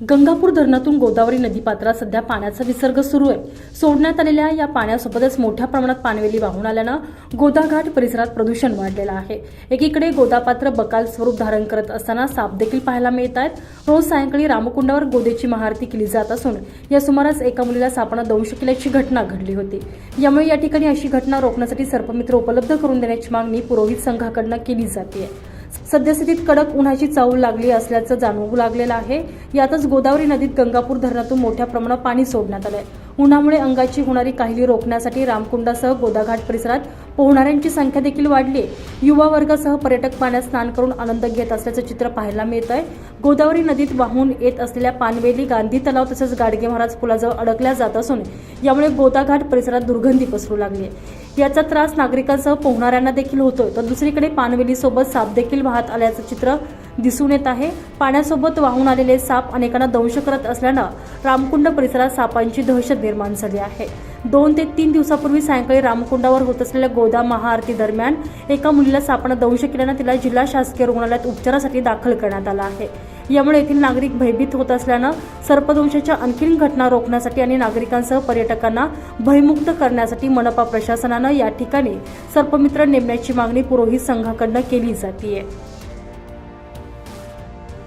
गंगापूर धरणातून गोदावरी नदीपात्रात सध्या पाण्याचा विसर्ग सुरू आहे. सोडण्यात आलेल्या या पाण्यासोबतच मोठ्या प्रमाणात पाणवेली वाहून आल्यानं गोदाघाट परिसरात प्रदूषण वाढलेलं आहे. एकीकडे गोदापात्र बकाल स्वरूप धारण करत असताना साप देखील पाहायला मिळत आहेत. रोज सायंकाळी रामकुंडावर गोदेची महाआरती केली जात असून या सुमारास एका मुलीला सापानं दंश केल्याची घटना घडली होती. यामुळे या ठिकाणी अशी घटना रोखण्यासाठी सर्पमित्र उपलब्ध करून देण्याची मागणी पुरोहित संघाकडनं केली जाते सद्यस्थितीत कडक उन्हाची चाहूल लागली असल्याचं जाणवू लागलेलं आहे. यातच गोदावरी नदीत गंगापूर धरणातून मोठ्या प्रमाणात पाणी सोडण्यात आलंय. उन्हामुळे अंगाची होणारी काहिली रोखण्यासाठी रामकुंडासह गोदाघाट परिसरात पोहणाऱ्यांची संख्या देखील वाढली. आहे युवा वर्गासह पर्यटक पाण्यात स्नान करून आनंद घेत असल्याचं चित्र पाहायला मिळत आहे गोदावरी नदीत वाहून येत असलेल्या पानवेली गांधी तलाव तसंच गाडगे महाराज पुलाजवळ अडकल्या जात असून यामुळे गोदाघाट परिसरात दुर्गंधी पसरू लागली. आहे याचा त्रास नागरिकांसह पोहणाऱ्यांना देखील होतोय. तर दुसरीकडे पानवेलीसोबत साप देखील वाहत आल्याचं चित्र दिसून येत आहे. पाण्यासोबत वाहून आलेले साप अनेकांना दंश करत असल्यानं रामकुंड परिसरात सापांची दहशत निर्माण झाली आहे. दोन ते तीन दिवसापूर्वी सायंकाळी रामकुंडावर होत असलेल्या गोदा महाआरती दरम्यान एका मुलीला सापानं दंश केल्यानं तिला जिल्हा शासकीय रुग्णालयात उपचारासाठी दाखल करण्यात आला आहे. यामुळे येथील नागरिक भयभीत होत असल्यानं सर्पदंशाच्या आणखीन घटना रोखण्यासाठी आणि नागरिकांसह पर्यटकांना भयमुक्त करण्यासाठी मनपा प्रशासनानं या ठिकाणी सर्पमित्र नेमण्याची मागणी पुरोहित संघाकडनं केली जाते